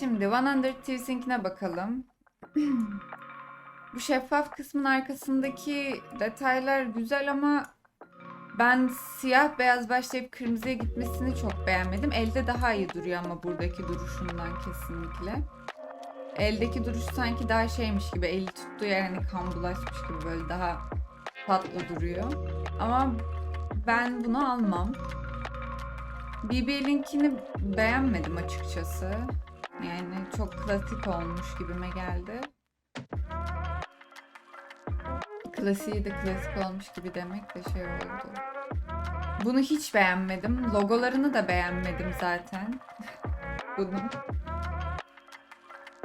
Şimdi 100 Thieves'inkine bakalım. Bu şeffaf kısmın arkasındaki detaylar güzel ama ben siyah beyaz başlayıp kırmızıya gitmesini çok beğenmedim. Elde daha iyi duruyor ama buradaki duruşundan kesinlikle. Eldeki duruş sanki daha şeymiş gibi, eli tuttuğu yer hani kan bulaşmış gibi böyle daha tatlı duruyor. Ama ben bunu almam. BBL'inkini beğenmedim açıkçası. Yani çok klasik olmuş gibime geldi. Klasiği de klasik olmuş gibi demek de şey oldu. Bunu hiç beğenmedim. Logolarını da beğenmedim zaten. Bunun.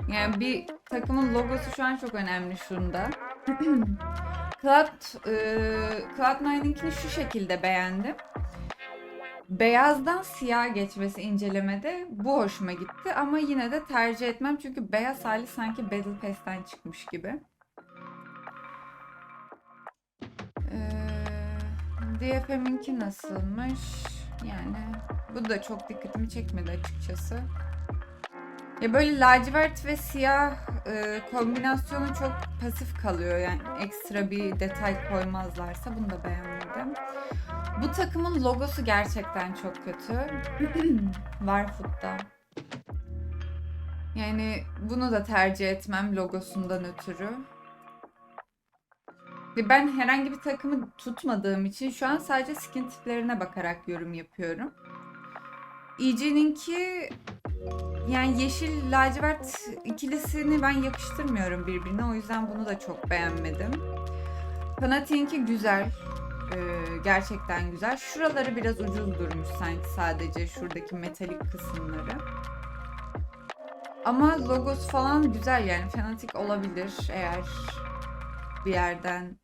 Yani bir takımın logosu şu an çok önemli şunda. Cloud, e, Cloud9'inkini şu şekilde beğendim. Beyazdan siyah geçmesi incelemede bu hoşuma gitti ama yine de tercih etmem çünkü beyaz hali sanki Battle Pass'ten çıkmış gibi. Ee, DFM'inki nasılmış? Yani bu da çok dikkatimi çekmedi açıkçası. Ya böyle lacivert ve siyah e, kombinasyonu çok pasif kalıyor. Yani ekstra bir detay koymazlarsa bunu da beğenmedim. Bu takımın logosu gerçekten çok kötü. Warfoot'ta. Yani bunu da tercih etmem logosundan ötürü. Ben herhangi bir takımı tutmadığım için şu an sadece skin tiplerine bakarak yorum yapıyorum. EG'ninki yani yeşil lacivert ikilisini ben yakıştırmıyorum birbirine. O yüzden bunu da çok beğenmedim. Fanatic'inki güzel. Ee, gerçekten güzel. Şuraları biraz ucuz durmuş sanki sadece şuradaki metalik kısımları. Ama logosu falan güzel yani Fanatic olabilir eğer bir yerden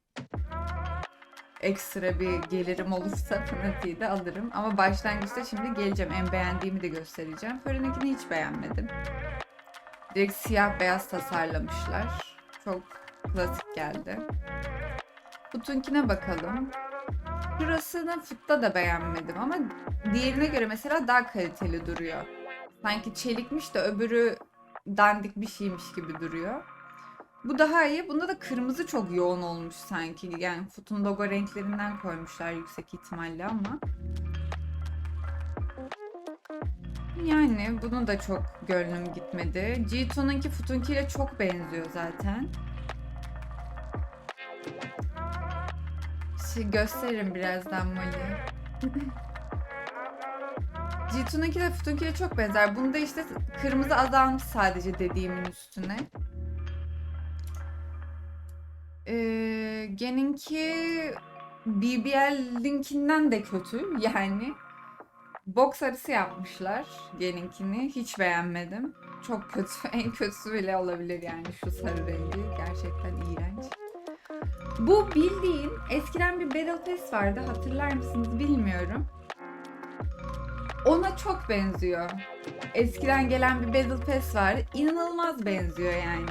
ekstra bir gelirim olursa Fanatic'i de alırım. Ama başlangıçta şimdi geleceğim. En beğendiğimi de göstereceğim. Fahrenheit'ini hiç beğenmedim. Direkt siyah beyaz tasarlamışlar. Çok klasik geldi. Kutunkine bakalım. Şurasını futta da beğenmedim ama diğerine göre mesela daha kaliteli duruyor. Sanki çelikmiş de öbürü dandik bir şeymiş gibi duruyor. Bu daha iyi. Bunda da kırmızı çok yoğun olmuş sanki. Yani Foot'un logo renklerinden koymuşlar yüksek ihtimalle ama. Yani bunu da çok gönlüm gitmedi. G-Ton'unki Foot'unkiyle çok benziyor zaten. Gösteririm birazdan Molly. G-Ton'unki de Foot'unkiyle çok benzer. Bunda işte kırmızı azalmış sadece dediğimin üstüne. Ee, Gen'inki BBL'inkinden de kötü yani. Boks arısı yapmışlar Gen'inkini. Hiç beğenmedim. Çok kötü. En kötüsü bile olabilir yani şu sarı rengi. Gerçekten iğrenç. Bu bildiğin eskiden bir Battle Pass vardı. Hatırlar mısınız bilmiyorum. Ona çok benziyor. Eskiden gelen bir Battle Pass vardı. İnanılmaz benziyor yani.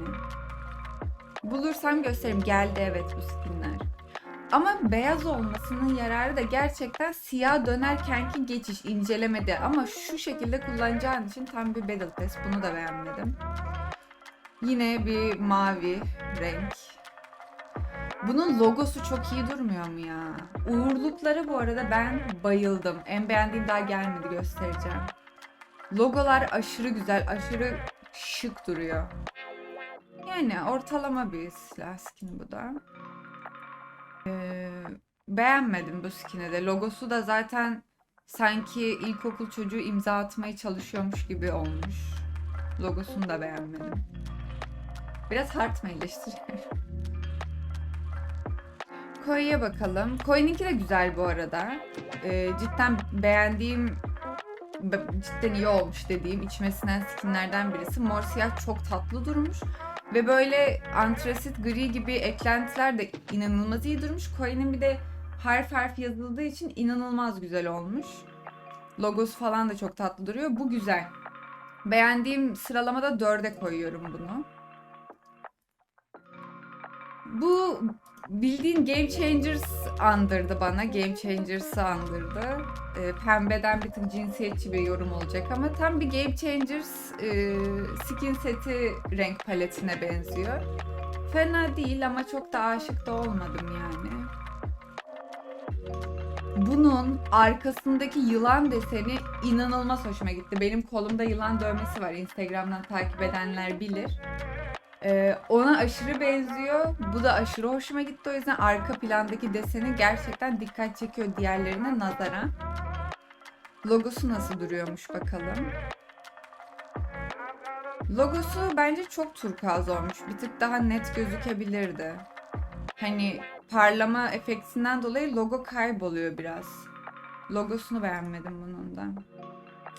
Bulursam gösteririm. Geldi evet bu skinler. Ama beyaz olmasının yararı da gerçekten siyah dönerkenki geçiş incelemede ama şu şekilde kullanacağın için tam bir Battle Pass. Bunu da beğenmedim. Yine bir mavi renk. Bunun logosu çok iyi durmuyor mu ya? Uğurlukları bu arada ben bayıldım. En beğendiğim daha gelmedi göstereceğim. Logolar aşırı güzel, aşırı şık duruyor. Yani ortalama bir silah skin bu da. Ee, beğenmedim bu skin'i de. Logosu da zaten sanki ilkokul çocuğu imza atmaya çalışıyormuş gibi olmuş. Logosunu da beğenmedim. Biraz hard mı eleştiriyorum? Koi'ye bakalım. Koi'ninki de güzel bu arada. Ee, cidden beğendiğim be- cidden iyi olmuş dediğim içmesinden skinlerden birisi. Mor siyah çok tatlı durmuş. Ve böyle antrasit gri gibi eklentiler de inanılmaz iyi durmuş. Koi'nin bir de harf harf yazıldığı için inanılmaz güzel olmuş. Logosu falan da çok tatlı duruyor. Bu güzel. Beğendiğim sıralamada dörde koyuyorum bunu. Bu bildiğin Game Changers andırdı bana. Game Changers'ı andırdı. Ee, pembeden bir tık cinsiyetçi bir yorum olacak ama tam bir Game Changers e, skin seti renk paletine benziyor. Fena değil ama çok da aşık da olmadım yani. Bunun arkasındaki yılan deseni inanılmaz hoşuma gitti. Benim kolumda yılan dövmesi var. Instagram'dan takip edenler bilir. Ee, ona aşırı benziyor. Bu da aşırı hoşuma gitti. O yüzden arka plandaki deseni gerçekten dikkat çekiyor diğerlerine nazaran. Logosu nasıl duruyormuş bakalım. Logosu bence çok turkuaz olmuş. Bir tık daha net gözükebilirdi. Hani parlama efektinden dolayı logo kayboluyor biraz. Logosunu beğenmedim bunun da.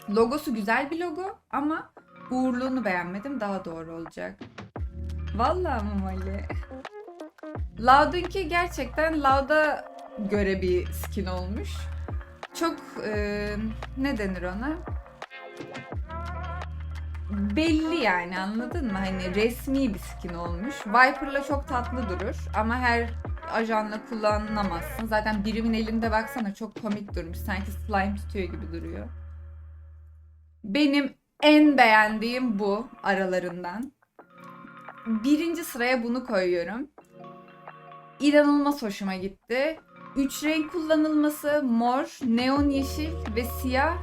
Logosu güzel bir logo ama uğurluğunu beğenmedim. Daha doğru olacak. Vallahi mı Mali? Loud'unki gerçekten Loud'a göre bir skin olmuş. Çok e, ne denir ona? Belli yani anladın mı? Hani resmi bir skin olmuş. Viper'la çok tatlı durur ama her ajanla kullanamazsın. Zaten birimin elinde baksana çok komik durmuş. Sanki slime tutuyor gibi duruyor. Benim en beğendiğim bu aralarından. Birinci sıraya bunu koyuyorum. İnanılmaz hoşuma gitti. Üç renk kullanılması mor, neon yeşil ve siyah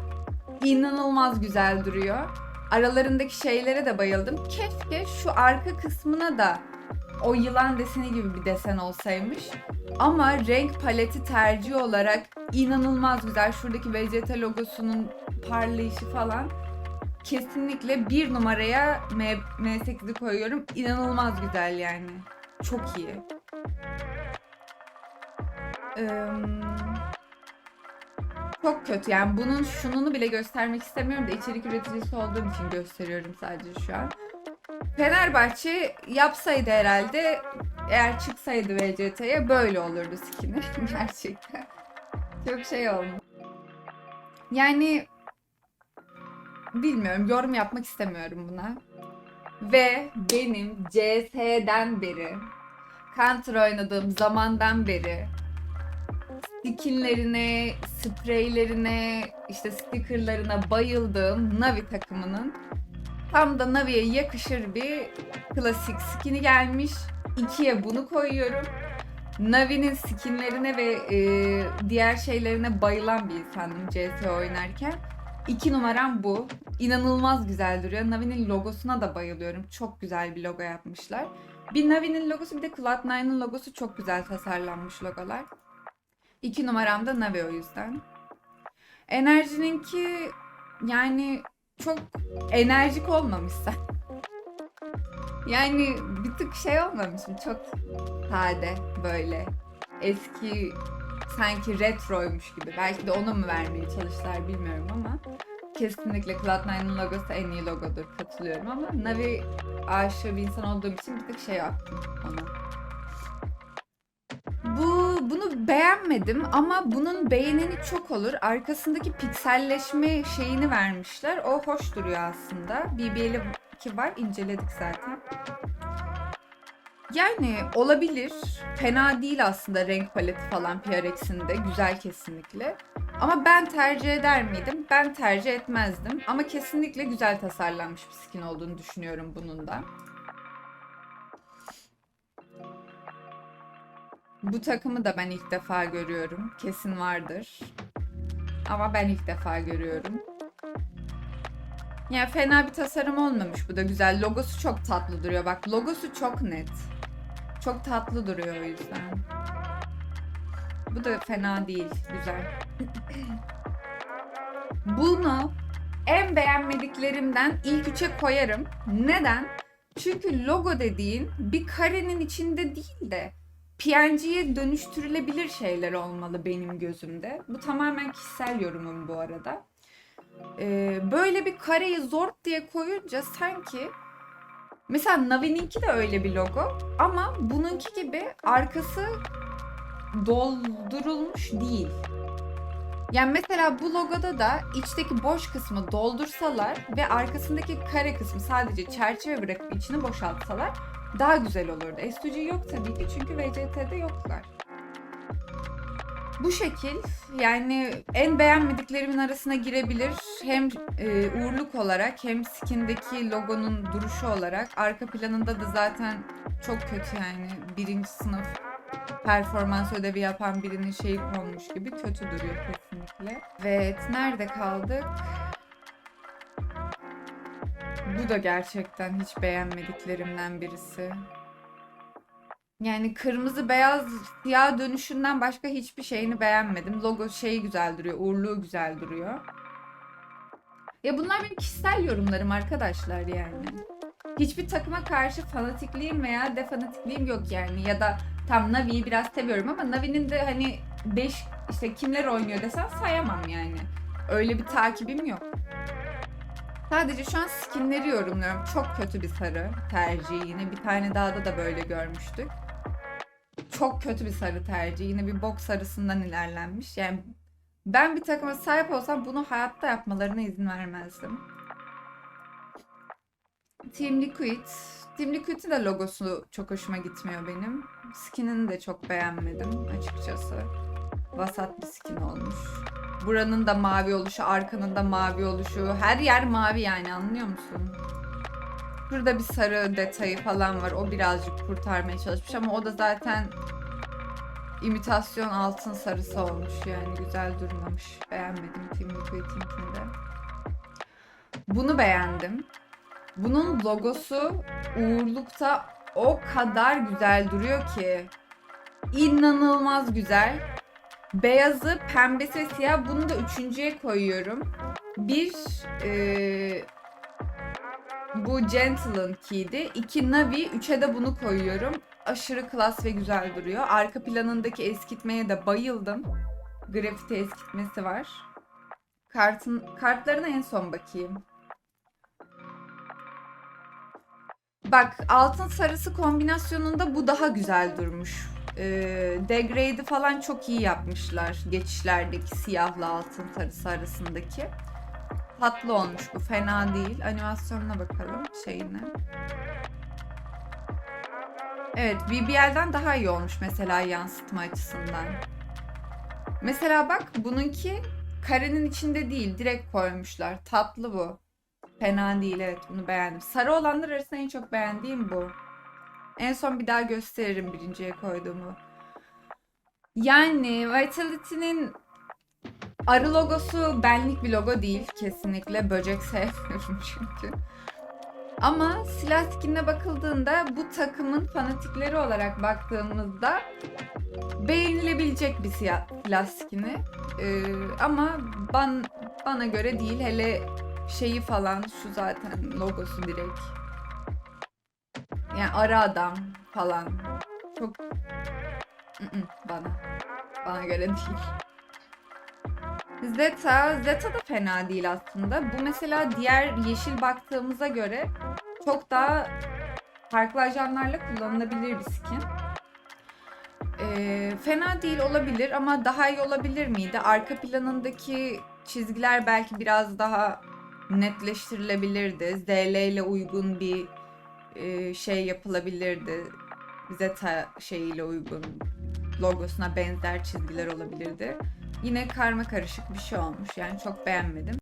inanılmaz güzel duruyor. Aralarındaki şeylere de bayıldım. Keşke şu arka kısmına da o yılan deseni gibi bir desen olsaymış. Ama renk paleti tercih olarak inanılmaz güzel. Şuradaki VCT logosunun parlayışı falan kesinlikle bir numaraya M- M8'i koyuyorum. İnanılmaz güzel yani. Çok iyi. Eee, çok kötü yani bunun şununu bile göstermek istemiyorum da içerik üreticisi olduğum için gösteriyorum sadece şu an. Fenerbahçe yapsaydı herhalde eğer çıksaydı VCT'ye böyle olurdu skin'i gerçekten. Çok şey olmuş. Yani bilmiyorum yorum yapmak istemiyorum buna. Ve benim CS'den beri Counter oynadığım zamandan beri skinlerine, spreylerine, işte stickerlarına bayıldığım Navi takımının tam da Navi'ye yakışır bir klasik skini gelmiş. İkiye bunu koyuyorum. Navi'nin skinlerine ve e, diğer şeylerine bayılan bir insandım CS oynarken. İki numaram bu. İnanılmaz güzel duruyor. Navi'nin logosuna da bayılıyorum. Çok güzel bir logo yapmışlar. Bir Navi'nin logosu bir de Cloud9'ın logosu çok güzel tasarlanmış logolar. İki numaram da Navi o yüzden. Enerjininki yani çok enerjik olmamışsa. Yani bir tık şey olmamışım. Çok sade böyle. Eski sanki retroymuş gibi. Belki de onu mu vermeye çalıştılar bilmiyorum ama kesinlikle Cloud9'ın logosu en iyi logodur katılıyorum ama Navi aşığı bir insan olduğum için bir tık şey yaptım ona. Bu bunu beğenmedim ama bunun beğeneni çok olur. Arkasındaki pikselleşme şeyini vermişler. O hoş duruyor aslında. BBL'i ki var inceledik zaten. Yani olabilir. Fena değil aslında renk paleti falan PRX'inde. Güzel kesinlikle. Ama ben tercih eder miydim? Ben tercih etmezdim. Ama kesinlikle güzel tasarlanmış bir skin olduğunu düşünüyorum bunun da. Bu takımı da ben ilk defa görüyorum. Kesin vardır. Ama ben ilk defa görüyorum. Yani fena bir tasarım olmamış bu da güzel. Logosu çok tatlı duruyor. Bak logosu çok net. Çok tatlı duruyor o yüzden. Bu da fena değil. Güzel. Bunu en beğenmediklerimden ilk üçe koyarım. Neden? Çünkü logo dediğin bir karenin içinde değil de PNG'ye dönüştürülebilir şeyler olmalı benim gözümde. Bu tamamen kişisel yorumum bu arada. Ee, böyle bir kareyi zor diye koyunca sanki mesela Navi'ninki de öyle bir logo ama bununki gibi arkası doldurulmuş değil. Yani mesela bu logoda da içteki boş kısmı doldursalar ve arkasındaki kare kısmı sadece çerçeve bırakıp içini boşaltsalar daha güzel olurdu. S2G yok tabii ki çünkü VCT'de yoklar. Bu şekil yani en beğenmediklerimin arasına girebilir. Hem e, uğurluk olarak hem skindeki logonun duruşu olarak. Arka planında da zaten çok kötü yani. Birinci sınıf performans ödevi yapan birinin şeyi konmuş gibi kötü duruyor kesinlikle. Evet nerede kaldık? Bu da gerçekten hiç beğenmediklerimden birisi. Yani kırmızı beyaz siyah dönüşünden başka hiçbir şeyini beğenmedim. Logo şeyi güzel duruyor, uğurluğu güzel duruyor. Ya bunlar benim kişisel yorumlarım arkadaşlar yani. Hiçbir takıma karşı fanatikliğim veya defanatikliğim yok yani. Ya da tam Navi'yi biraz seviyorum ama Navi'nin de hani 5 işte kimler oynuyor desen sayamam yani. Öyle bir takibim yok. Sadece şu an skinleri yorumluyorum. Çok kötü bir sarı tercihi. Yine bir tane daha da da böyle görmüştük. Çok kötü bir sarı tercih. Yine bir bok sarısından ilerlenmiş. Yani ben bir takıma sahip olsam bunu hayatta yapmalarına izin vermezdim. Team Liquid. Team Liquid'in de logosu çok hoşuma gitmiyor benim. Skinini de çok beğenmedim açıkçası. Vasat bir skin olmuş. Buranın da mavi oluşu, arkanın da mavi oluşu. Her yer mavi yani anlıyor musun? Burada bir sarı detayı falan var. O birazcık kurtarmaya çalışmış ama o da zaten imitasyon altın sarısı olmuş yani güzel durmamış. Beğenmedim Team Liquid'inkini de. Bunu beğendim. Bunun logosu uğurlukta o kadar güzel duruyor ki. İnanılmaz güzel. Beyazı, pembesi ve siyah bunu da üçüncüye koyuyorum. Bir eee, bu Gentle'ın key'di. İki Navi, üçe de bunu koyuyorum. Aşırı klas ve güzel duruyor. Arka planındaki eskitmeye de bayıldım. Grafiti eskitmesi var. Kartın, kartlarına en son bakayım. Bak altın sarısı kombinasyonunda bu daha güzel durmuş. Ee, degrade'i falan çok iyi yapmışlar. Geçişlerdeki siyahla altın sarısı arasındaki. Tatlı olmuş bu. Fena değil. Animasyonuna bakalım şeyine. Evet BBL'den daha iyi olmuş mesela yansıtma açısından. Mesela bak bununki karenin içinde değil direkt koymuşlar. Tatlı bu. Fena değil evet bunu beğendim. Sarı olanlar arasında en çok beğendiğim bu. En son bir daha gösteririm birinciye koyduğumu. Yani Vitality'nin arı logosu benlik bir logo değil kesinlikle. Böcek sevmiyorum çünkü. Ama silah skinine bakıldığında bu takımın fanatikleri olarak baktığımızda beğenilebilecek bir silah skini. Ee, ama ban, bana göre değil. Hele şeyi falan şu zaten logosu direkt. Yani ara adam falan. Çok bana. Bana göre değil. Zeta, Zeta da fena değil aslında. Bu mesela diğer yeşil baktığımıza göre çok daha farklı ajanlarla kullanılabilir bir skin. Ee, fena değil olabilir ama daha iyi olabilir miydi? Arka planındaki çizgiler belki biraz daha netleştirilebilirdi. ZL ile uygun bir e, şey yapılabilirdi. Zeta şeyiyle uygun logosuna benzer çizgiler olabilirdi. Yine karma karışık bir şey olmuş. Yani çok beğenmedim.